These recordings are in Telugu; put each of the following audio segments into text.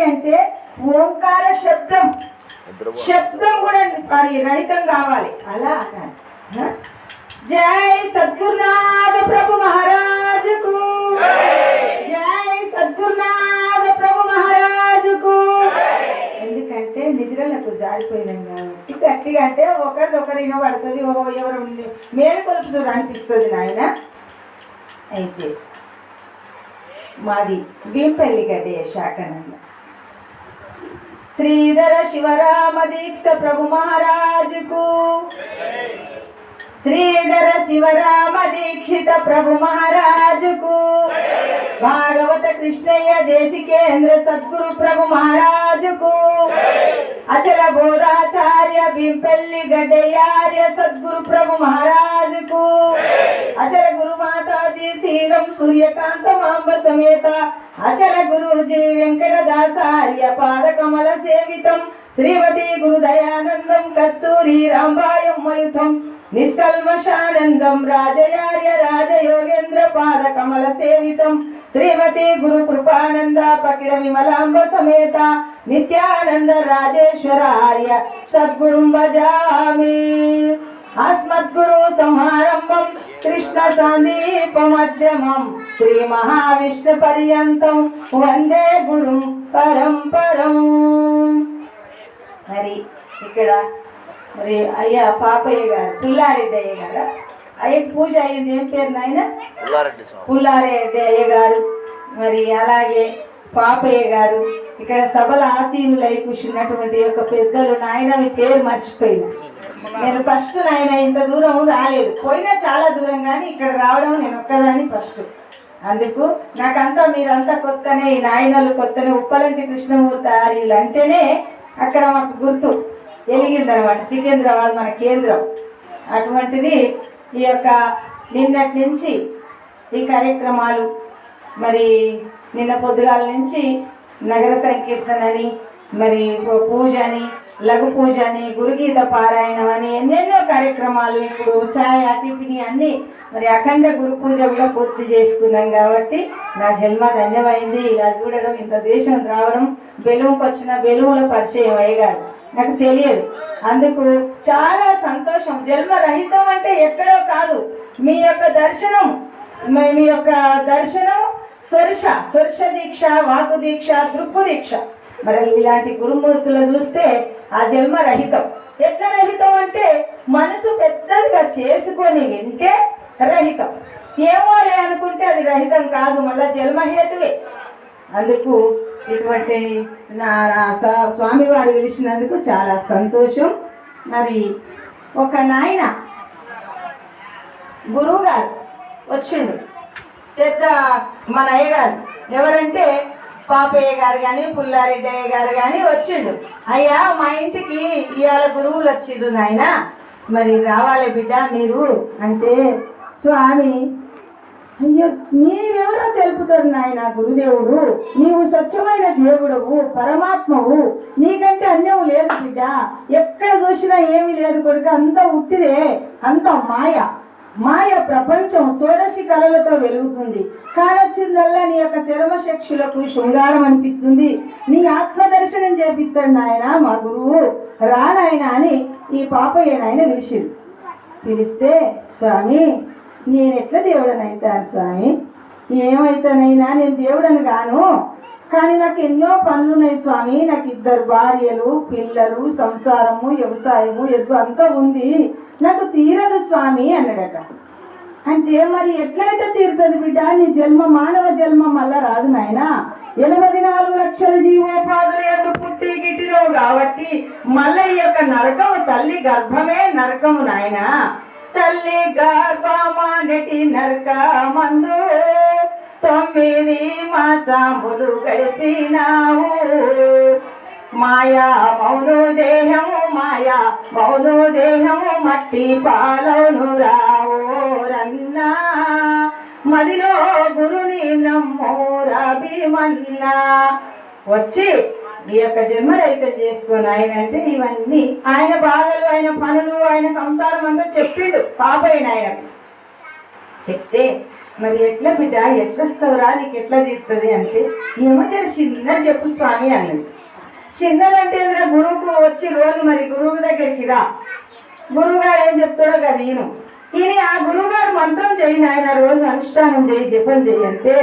ఏమిటి అంటే ఓంకార శబ్దం. శబ్దం కూడా మరి రహితం కావాలి. అలా అన్నాను ఆ? జై సద్గురునాథ ప్రభు మహారాజుకు. జై సద్గురునాథ ప్రభు మహారాజుకు. ఎందుకంటే నిద్రలకు జారిపోయినాం కాబట్టి గట్టిగా అంటే ఒకరిది ఒకరు వినబడుతుంది ఎవరు మేలు కొలుపుతారు అనిపిస్తుంది నాయన. అయితే మాది భీంపల్లి గడ్డ శాఖనంద శ్రీధర శివరామ దీక్ష ప్రభు మహారాజుకు. శ్రీధర శివరామ దీక్షిత ప్రభు మహారాజుకు. భాగవత కృష్ణయ్య దేశికేంద్ర సద్గురు ప్రభు మహారాజుకు. అచల బోధాచార్య బింపెల్లి గడ్డయార్య సద్గురు ప్రభు మహారాజుకు. అచల గురు సూర్యకాంత మాంబ సమేత అచల గురూజీ వెంకటదాసార్య పాద కమల సేవితం. శ్రీమతి గురు దయానందం కస్తూరి రాంబాయం మయుతం నిష్కల్మషానందం రాజయార్య రాజయోగేంద్ర పాద కమల సేవితం. శ్రీమతి గురు కృపానంద ప్రకిడ విమలాంబ సమేత నిత్యానంద రాజేశ్వరార్య సద్గురుం భజామి. అస్మ కృష్ణ సందీపమధ్యమం శ్రీ మహావిష్ణు పర్యంతం. వందే గురు పరంపరం. మరి ఇక్కడ మరి అయ్యా పాపయ్య గారు పుల్లారెడ్డి అయ్య గారు? అయ్యకి పూజ అయ్యింది ఏం పేరు నాయన? పుల్లారెడ్డి అయ్య గారు. మరి అలాగే పాపయ్య గారు. ఇక్కడ సభల ఆసీనులై కూర్చున్నటువంటి యొక్క పెద్దలు. నాయన మీ పేరు మర్చిపోయిన. నేను ఫస్ట్ నాయన ఇంత దూరం రాలేదు. పోయినా చాలా దూరం కానీ ఇక్కడ రావడం నేను ఒక్కదాన్ని ఫస్ట్. అందుకు నాకంతా మీరంతా కొత్తనే ఈ నాయనలు కొత్తనే ఉప్పలంచి కృష్ణమూర్తి ఆర్యులు అంటేనే అక్కడ మాకు గుర్తు. వెలిగిందనమాట సికింద్రాబాద్ మన కేంద్రం. అటువంటిది ఈ యొక్క నిన్నటి నుంచి ఈ కార్యక్రమాలు మరి నిన్న పొద్దుగాల నుంచి నగర సంకీర్తనని మరి పూజ అని లఘు పూజ అని గురుగీత పారాయణం అని ఎన్నెన్నో కార్యక్రమాలు ఇప్పుడు ఛాయ్ టిఫిని అన్ని మరి అఖండ గురు పూజ కూడా పూర్తి చేసుకున్నాం కాబట్టి నా జన్మ ధన్యమైంది. ఇలా చూడడం ఇంత దేశం రావడం బెలువుకి వచ్చిన బెలువుల పరిచయం అయ్యగారు. నాకు తెలియదు. అందుకు చాలా సంతోషం. జన్మ రహితం అంటే ఎక్కడో కాదు. మీ యొక్క దర్శనం మీ- యొక్క దర్శనం స్వర్ష స్వర్ష దీక్ష వాకు దీక్ష దృక్కు దీక్ష. మరి ఇలాంటి గురుమూర్తులు చూస్తే ఆ జన్మ రహితం. ఎట్లా రహితం అంటే మనసు పెద్దదిగా చేసుకొని వింటే రహితం. ఏమోలే అనుకుంటే అది రహితం కాదు మళ్ళా జన్మహేతువే అందుకు ఇటువంటి నా నా సా- స్వామివారు పిలిచినందుకు చాలా సంతోషం. మరి ఒక నాయన గురువు గారు వచ్చిండు పెద్ద మన అయ్యగారు. ఎవరంటే పాపయ్య గారు కానీ పుల్లారెడ్డయ్య గారు కానీ వచ్చిండు. అయ్యా మా ఇంటికి ఇవాళ గురువులు వచ్చిండ్రు నాయన. మరి రావాలి బిడ్డ మీరు అంటే స్వామి అయ్యో నీవెవరో తెలుపుతారు నాయన గురుదేవుడు. నీవు స్వచ్ఛమైన దేవుడవు పరమాత్మవు. నీకంటే అన్యం లేదు బిడ్డ. ఎక్కడ చూసినా ఏమీ లేదు కొడుకు అంత ఉట్టిదే అంత మాయ. మాయ ప్రపంచం షోడశి కళలతో వెలుగుతుంది. కానొచ్చిందల్లా నీ యొక్క శరమ శక్షులకు శృంగారం అనిపిస్తుంది. నీ ఆత్మ దర్శనం చేపిస్తాడు నాయన మా గురువు. రా నాయన అని ఈ పాపయ్య నాయన పిలిచిండు. పిలిస్తే స్వామి నేను ఎట్లా దేవుడనైతా స్వామి? ఏమైతానైనా? నేను దేవుడని గాను కానీ నాకు ఎన్నో పనులు ఉన్నాయి స్వామి. నాకు ఇద్దరు భార్యలు పిల్లలు సంసారము వ్యవసాయము ఎద్దు అంతా ఉంది. నాకు తీరదు స్వామి అన్నాడట. అంటే మరి ఎట్లయితే తీరుతుంది బిడ్డ? నీ జన్మ మానవ జన్మ మళ్ళా రాదు నాయనా. ఎనభై నాలుగు లక్షల జీవోపాధులు ఎందుకు పుట్టి గిట్టినవు కాబట్టి మళ్ళీ ఈ యొక్క నరకం తల్లి గర్భమే నరకము నాయనా. తల్లి గర్భమానటి నరకమందు. తొమ్మిది మాసములు గడిపినావు. మాయా మౌను దేహము మాయా మౌను దేహము మట్టి పాలవును రావో రన్నా. మదిలో గురుని నమ్మోరాభిమన్నా వచ్చి ఈ యొక్క జన్మరహితం చేసుకొని ఆయన అంటే ఇవన్నీ ఆయన బాధలు ఆయన పనులు ఆయన సంసారం అంతా చెప్పిండు పాపైన ఆయన చెప్తే మరి ఎట్లా బిడ్డ? ఎట్లా వస్తావురా నీకు ఎట్లా తీరుతుంది అంటే ఏమో జర చిన్నది చెప్పు స్వామి అన్నది. చిన్నదంటే ఏదైనా గురువుకు వచ్చి రోజు మరి గురువు దగ్గరికి రా. గురువుగారు ఏం చెప్తాడో కదా ఈయన. ఈయన ఆ గురువుగారు మంత్రం చేయి ఆయన రోజు అనుష్ఠానం చేయి జపం చేయి అంటే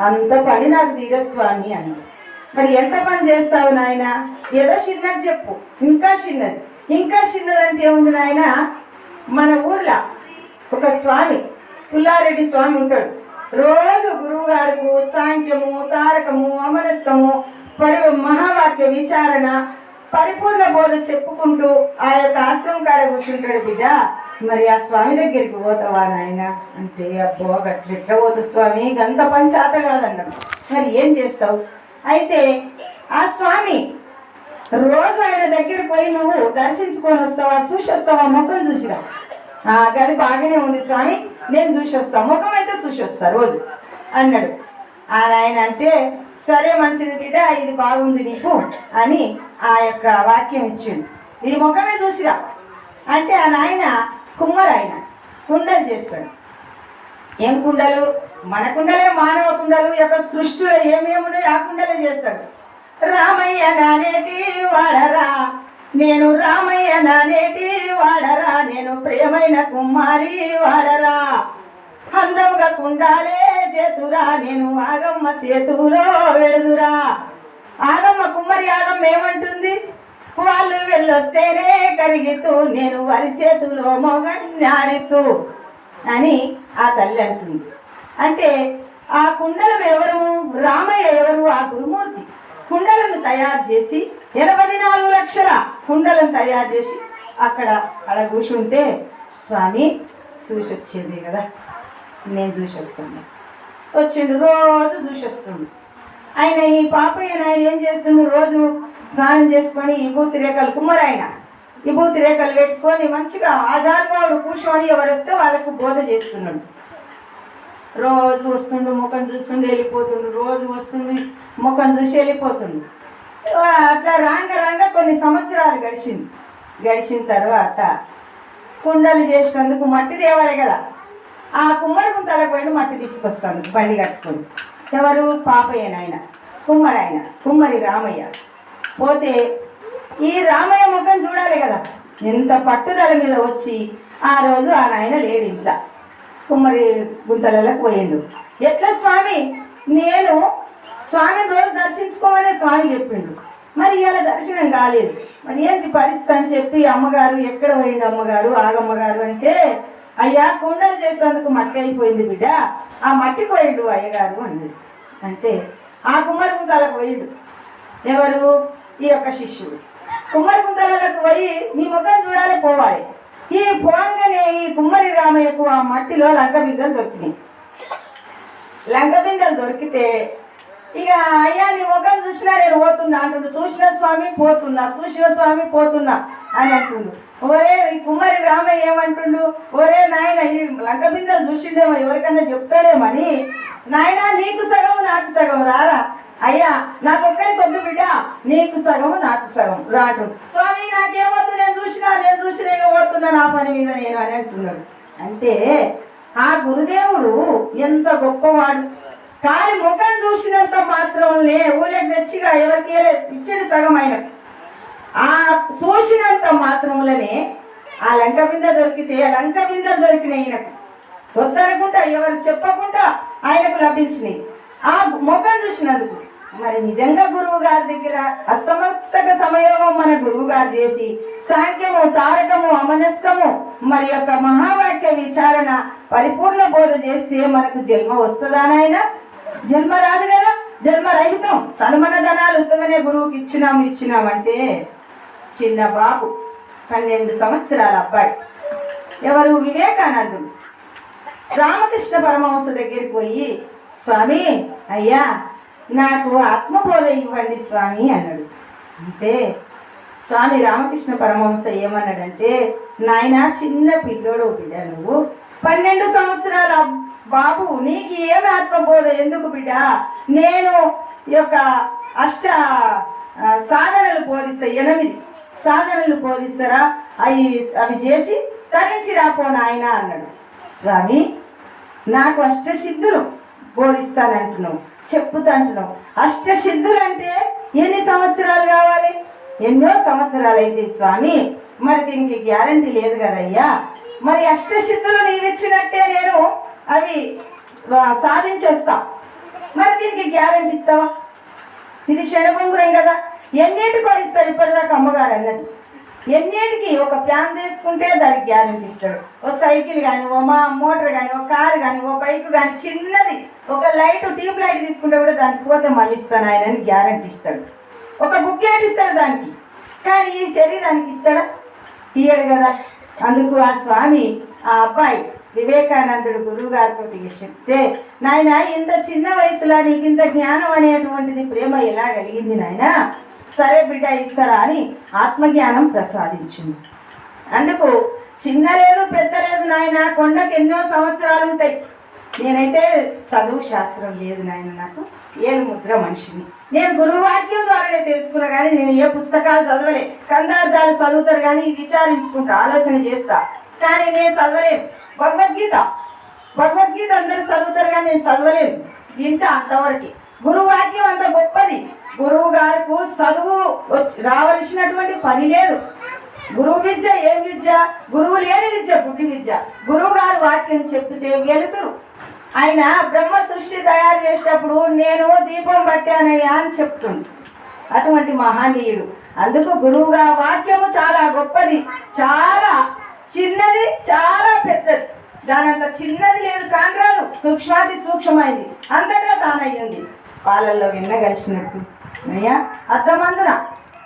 అంత పని నాకు తీరదు స్వామి అన్నాడు మరి ఎంత పని చేస్తావు నాయన? ఏదో చిన్నది చెప్పు. ఇంకా చిన్నది. ఇంకా చిన్నదంటే ఏముంది నాయన? మన ఊర్లో ఒక స్వామి పుల్లారెడ్డి స్వామి ఉంటాడు. రోజు గురువు గారు సాంఖ్యము తారకము అమరస్కము పరి మహావాక్య విచారణ పరిపూర్ణ బోధ చెప్పుకుంటూ ఆ యొక్క ఆశ్రమం కాడ కూర్చుంటాడు బిడ్డ. మరి ఆ స్వామి దగ్గరికి పోతావా నాయన? అంటే అబ్బో గట్ల ఎట్లా స్వామి? గంత పని చేత కాదన్నాడు మరి ఏం చేస్తావు? అయితే ఆ స్వామి రోజు ఆయన దగ్గర పోయి నువ్వు దర్శించుకొని వస్తావా? చూసి వస్తావా? మొక్కను చూసిరా? ఆ గది బాగానే ఉంది స్వామి. నేను చూసి వస్తా ముఖం అయితే చూసి వస్తా రోజు. అన్నాడు. ఆ నాయన అంటే సరే మంచిది బిడ్డ ఇది బాగుంది నీకు అని ఆ యొక్క వాక్యం ఇచ్చిండు. ఈ ముఖమే చూసిరా? అంటే ఆ నాయన కుమ్మరాయన కుండలు చేస్తాడు. ఏం కుండలు? మన కుండలే మానవ కుండలు యొక్క సృష్టిలో ఏమేమి ఉన్నాయో ఆ కుండలే చేస్తాడు. రామయ్య నానేటి వాడరా నేను రామయ్య నానేటి వాడరా నేను ప్రేమైన కుమారి వాడరా. అందముగా కుండాలే చేతురా నేను ఆగమ్మ సేతులో వెడుదురా. ఆగమ్మ కుమ్మరి ఆగమ్మ ఏమంటుంది? వాళ్ళు వెళ్ళొస్తేనే కరిగితూ నేను వరి చేతులో మొగన్నాడితూ అని ఆ తల్లి అంటుంది. అంటే ఆ కుండలం ఎవరు? రామయ్య ఎవరు? ఆ గురుమూర్తి. కుండలను తయారు చేసి ఎనభై నాలుగు లక్షల కుండలను తయారు చేసి అక్కడ అక్కడ కూర్చుంటే స్వామి చూసి వచ్చేది కదా. నేను చూసి వస్తుంది వచ్చిండు రోజు చూసి వస్తుండు ఆయన ఈ పాపయ్య ఆయన ఏం చేస్తుండు? రోజు స్నానం చేసుకొని ఈ బూతి రేఖలు కుమ్మరాయన. ఈ బూతి రేఖలు పెట్టుకొని మంచిగా ఆజానుభావుడు కూర్చొని ఎవరు వస్తే వాళ్ళకు బోధ చేస్తున్నాడు. రోజు వస్తుండు ముఖం చూస్తుండు వెళ్ళిపోతుండు. రోజు వస్తుండు ముఖం చూసి వెళ్ళిపోతుండు. అట్లా రాంగ రాంగ కొన్ని సంవత్సరాలు గడిచింది. గడిచిన తర్వాత కుండలు చేసినందుకు మట్టి తేవాలి కదా. ఆ కుమ్మరి గుంతలకు పోయి మట్టి తీసుకొస్తాను బండి కట్టుకొని. ఎవరు? పాపయ్య నాయన కుమ్మరి ఆయన కుమ్మరి రామయ్య. పోతే ఈ రామయ్య ముఖం చూడాలి కదా. ఎంత పట్టుదల మీద వచ్చి ఆ రోజు ఆ నాయన లేడు ఇంట్లో. కుమ్మరి గుంతలలో పోయిండు. ఎట్లా స్వామి? నేను స్వామి రోజు దర్శించుకోమని స్వామి చెప్పిండు. మరి ఇలా దర్శనం కాలేదు. మరి ఏంటి పరిస్థితి అని చెప్పి అమ్మగారు ఎక్కడ పోయిండు అమ్మగారు ఆగమ్మగారు అంటే అయ్యా కుండలు చేసేందుకు మట్టి అయిపోయింది బిడ్డ. ఆ మట్టి పోయిండు అయ్యగారు అంది అంటే ఆ కుమ్మరి పోయిండు. ఎవరు? ఈ యొక్క శిష్యుడు. కుమ్మరి గుంతలకు పోయి నీ ముఖం చూడాలి పోవాలి. ఈ పోంగనే ఈ కుమ్మరి రామయ్యకు ఆ మట్టిలో లంక బిందెలు దొరికినాయి. లంక బిందెలు దొరికితే ఇక అయ్యా నీ ముఖం చూసినా నేను పోతున్నా అంటుండు. చూసిన స్వామి పోతున్నా చూసిన స్వామి పోతున్నా అని అంటుండు. ఒరే కుమారి రామయ్య ఏమంటుండు? ఒరే నాయన ఈ లంక బిందెలు చూసిండేమో ఎవరికన్నా చెప్తాడేమని నాయన నీకు సగం నాకు సగం రారా? అయ్యా నాకు ఒక్కరికి వద్దు బిడ్డ నీకు సగం నాకు సగం రాటు స్వామి నాకేమొద్దు నేను చూసినా నేను చూసినా ఇక పోతున్నా నా పని మీద నేను అని అంటున్నాడు. అంటే ఆ గురుదేవుడు ఎంత గొప్పవాడు. కానీ ముఖం చూసినంత మాత్రం లే ఊళ్ళకి తెచ్చిగా ఎవరికి ఇచ్చాడు సగం ఆయన ఆ చూసినంత మాత్రంలోనే ఆ లంక బింద దొరికితే ఆ లంక బింద దొరికినాయి ఈయనకు. వద్దనకుండా ఎవరు చెప్పకుండా ఆయనకు లభించినాయి. ఆ ముఖం చూసినందుకు మరి నిజంగా గురువు గారి దగ్గర అసమస్తక సమయోగం మన గురువు గారు చేసి సాంఖ్యము తారకము అమనస్కము మరి యొక్క మహావాక్య విచారణ పరిపూర్ణ బోధ చేస్తే మనకు జన్మ వస్తుందా నాయన? జన్మ రాదు కదా జన్మ రహితం. తనుమన ధనాలు ఉత్తగానే గురువుకి ఇచ్చినాము ఇచ్చినామంటే చిన్న బాబు పన్నెండు సంవత్సరాల అబ్బాయి. ఎవరు? వివేకానందుడు. రామకృష్ణ పరమహంస దగ్గరికి పోయి స్వామి అయ్యా నాకు ఆత్మబోధ ఇవ్వండి స్వామి అన్నాడు. అంటే స్వామి రామకృష్ణ పరమహంస ఏమన్నాడంటే నాయన చిన్న పిల్లోడు బిడ్డ నువ్వు పన్నెండు సంవత్సరాల బాబు నీకు ఏమి ఆత్మబోధ ఎందుకు బిడ్డ? నేను యొక్క అష్ట సాధనలు బోధిస్తా ఎనిమిది సాధనలు బోధిస్తారా? అవి అవి చేసి తరించి రాపో నాయన అన్నాడు. స్వామి నాకు అష్టసిద్ధులు బోధిస్తానంటున్నావు చెప్పుతంటున్నావు. అష్టసిద్ధులు అంటే ఎన్ని సంవత్సరాలు కావాలి? ఎన్నో సంవత్సరాలు అయితే స్వామి. మరి దీనికి గ్యారంటీ లేదు కదయ్యా. మరి అష్టసిద్ధులు నీవిచ్చినట్టే నేను అవి సాధించేస్తా. మరి దీనికి గ్యారంటీ ఇస్తావా? ఇది క్షణభంగురం కదా. ఎన్నిటికో ఇస్తారు ఇప్పటిదాకా అమ్మగారు అన్నది. ఎన్నిటికి ఒక ప్యాన్ తీసుకుంటే దానికి గ్యారంటీ ఇస్తాడు. ఓ సైకిల్ కానీ ఓ మా మోటార్ కానీ ఓ కారు కానీ ఓ బైక్ కానీ చిన్నది. ఒక లైట్ ట్యూబ్ లైట్ తీసుకుంటే కూడా దానికి పోతే మళ్ళీ ఇస్తాను ఆయన అని గ్యారంటీ ఇస్తాడు. ఒక బుక్లెట్ ఇస్తాడు దానికి. కానీ ఈ శరీరానికి ఇస్తాడా? ఇయ్యడు కదా. అందుకు ఆ స్వామి ఆ అబ్బాయి వివేకానందుడు గురువు గారితో చెప్తే నాయన ఇంత చిన్న వయసులో నీకు ఇంత జ్ఞానం అనేటువంటిది ప్రేమ ఎలా కలిగింది నాయన? సరే బిడ్డ ఇస్తారా? అని ఆత్మజ్ఞానం ప్రసాదించింది. అందుకు చిన్న లేదు పెద్ద లేదు నాయన కొండకు ఎన్నో సంవత్సరాలు ఉంటాయి నేనైతే చదువు శాస్త్రం లేదు నాయన నాకు. ఏడు ముద్ర మనిషిని. నేను గురువాక్యం ద్వారానే తెలుసుకున్నా కానీ నేను ఏ పుస్తకాలు చదవలే. కందార్థాలు చదువుతారు కానీ విచారించుకుంటా ఆలోచన చేస్తా. కానీ నేను చదవలేను. భగవద్గీత. భగవద్గీత అందరు చదువుతారు కానీ నేను చదవలేను. వింటా అంతవరకు. గురువాక్యం అంత గొప్పది. గురువు గారికి చదువు వచ్చి రావలసినటువంటి పని లేదు. గురువు విద్య ఏం విద్య? గురువు లేని విద్య గుడ్డి విద్య. గురువు గారు వాక్యం చెప్పితే వెలుతురు ఆయన బ్రహ్మ సృష్టి తయారు చేసేటప్పుడు నేను దీపం పట్టానయ్యా అని చెప్తుంది అటువంటి మహనీయుడు. అందుకు గురువుగా వాక్యము చాలా గొప్పది చాలా చిన్నది చాలా పెద్దది. దానంత చిన్నది లేదు కాండ్రాలు సూక్ష్మాతి సూక్ష్మమైంది. అంతటా తానయ్యింది పాలల్లో విన్నగలిసినట్టు. అయ్యా అర్థమందున?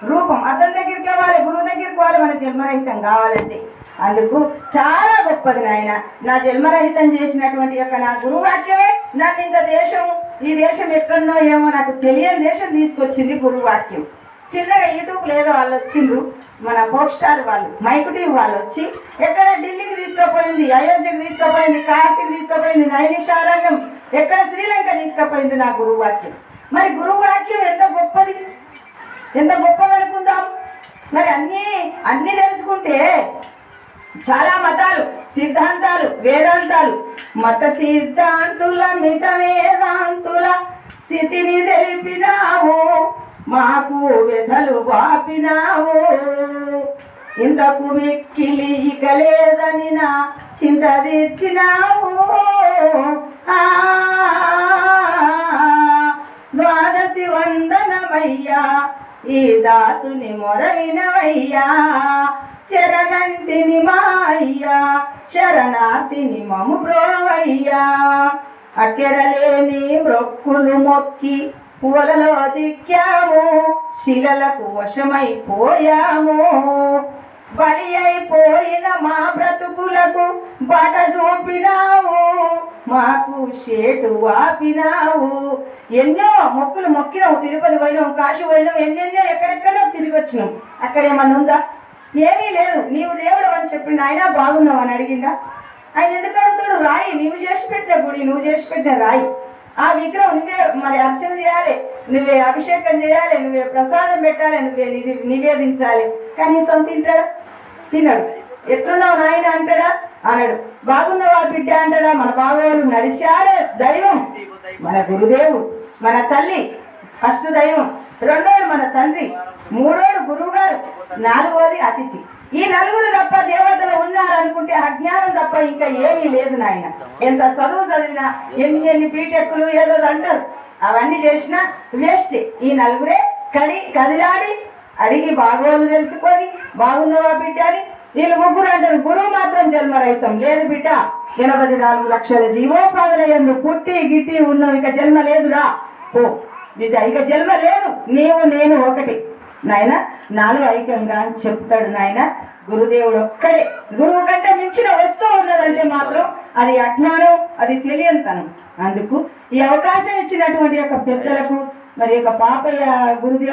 రూపం అద్దం దగ్గరికి పోవాలి గురువు దగ్గరికి పోవాలి మన జన్మరహితం కావాలంటే. అందుకు చాలా గొప్పది నాయన. నా జన్మరహితం చేసినటువంటి యొక్క నా గురువాక్యమే నన్ను ఇంత దేశం ఈ దేశం ఎక్కడో ఏమో నాకు తెలియని దేశం తీసుకొచ్చింది గురువాక్యం. చిన్నగా యూట్యూబ్ లేదో వాళ్ళు వచ్చిండ్రు మన ఫోక్ స్టార్ వాళ్ళు మైక్ టీవీ వాళ్ళు వచ్చి ఎక్కడ ఢిల్లీకి తీసుకుపోయింది అయోధ్యకి తీసుకుపోయింది కాశీకి తీసుకుపోయింది నైనిషారణ్యం ఎక్కడ శ్రీలంక తీసుకుపోయింది నా గురువాక్యం. మరి గురువాక్యం ఎంత గొప్పది? ఎంత గొప్ప మరి అన్నీ అన్నీ తెలుసుకుంటే చాలా మతాలు సిద్ధాంతాలు వేదాంతాలు. మత సిద్ధాంతుల మిత వేదాంతుల స్థితిని తెలిపినావు మాకు వెధలు వాపినావు. ఇంతకు మిక్కిలి ఇక లేదని నా చింత తీర్చినావు. ఆ ద్వాదశి వందనమయ్యా ఈ దాసుని మొరవినవయ్యా శరణంటిని మాయ్యా శరణాతిని మము బ్రోవయ్యా అక్కెరలేని మొక్కులు మొక్కి వలలో చిక్కాము శిలలకు వశమైపోయాము. బలి అయిపోయిన మా బ్రతుకులకు బట చూపినావు. మాకు షేటు వాపినావు. ఎన్నో మొక్కులు మొక్కినావు. తిరుపతి పోయినాం కాశీ పోయినాం ఎన్నెన్నో ఎక్కడెక్కడో తిరిగి వచ్చినాం. అక్కడ ఏమన్నా ఉందా? ఏమీ లేదు. నీవు దేవుడు అని చెప్పిండు ఆయన బాగున్నావు అని అడిగిండా? ఆయన ఎందుకు అడుగుతాడు? రాయి నువ్వు చేసి పెట్టిన గుడి నువ్వు చేసి పెట్టిన రాయి. ఆ విగ్రహం నువ్వే మరి అర్చన చేయాలి. నువ్వే అభిషేకం చేయాలి. నువ్వే ప్రసాదం పెట్టాలి. నువ్వే నిది- నివేదించాలి. కనీసం తింటాడా? తినడు. ఎట్లున్నావు నాయన అంటాడా? అన్నాడు. బాగున్నవా బిడ్డ అంటాడా? మన బాగోలు నడిచాడే దైవం. మన గురుదేవుడు మన తల్లి ఫస్ట్ దైవం. రెండోడు మన తండ్రి మూడోడు గురువు గారు నాలుగోది అతిథి. ఈ నలుగురు తప్ప దేవతలు ఉన్నారనుకుంటే అజ్ఞానం తప్ప ఇంకా ఏమీ లేదు నాయన. ఎంత చదువు చదివినా ఎన్ని ఎన్ని పీటెక్కులు ఏదో అంటారు. అవన్నీ చేసినా వేస్ట్. ఈ నలుగురే కడి కదిలాడి అడిగి బాగోలు తెలుసుకొని బాగున్నవా బిడ్డ అని వీళ్ళు ముగ్గురు అంటారు గురువు మాత్రం జన్మరహితం. లేదు బిడ్డ ఎనభై నాలుగు లక్షల జీవోపాధుల ఎందు పుట్టి గిట్టి ఉన్నావు ఇక జన్మ లేదురా. ఓ బిడ్డ ఇక జన్మ లేదు నీవు నేను ఒకటి. నాయన నాలుగు ఐక్యంగా అని చెప్తాడు నాయన. గురుదేవుడు ఒక్కడే. గురువు కంటే మించిన వస్తువు ఉన్నదంటే మాత్రం అది అజ్ఞానం అది తెలియనితనం అందుకు ఈ అవకాశం ఇచ్చినటువంటి యొక్క పెద్దలకు మరి యొక్క పాపయ్య గురుదేవుడు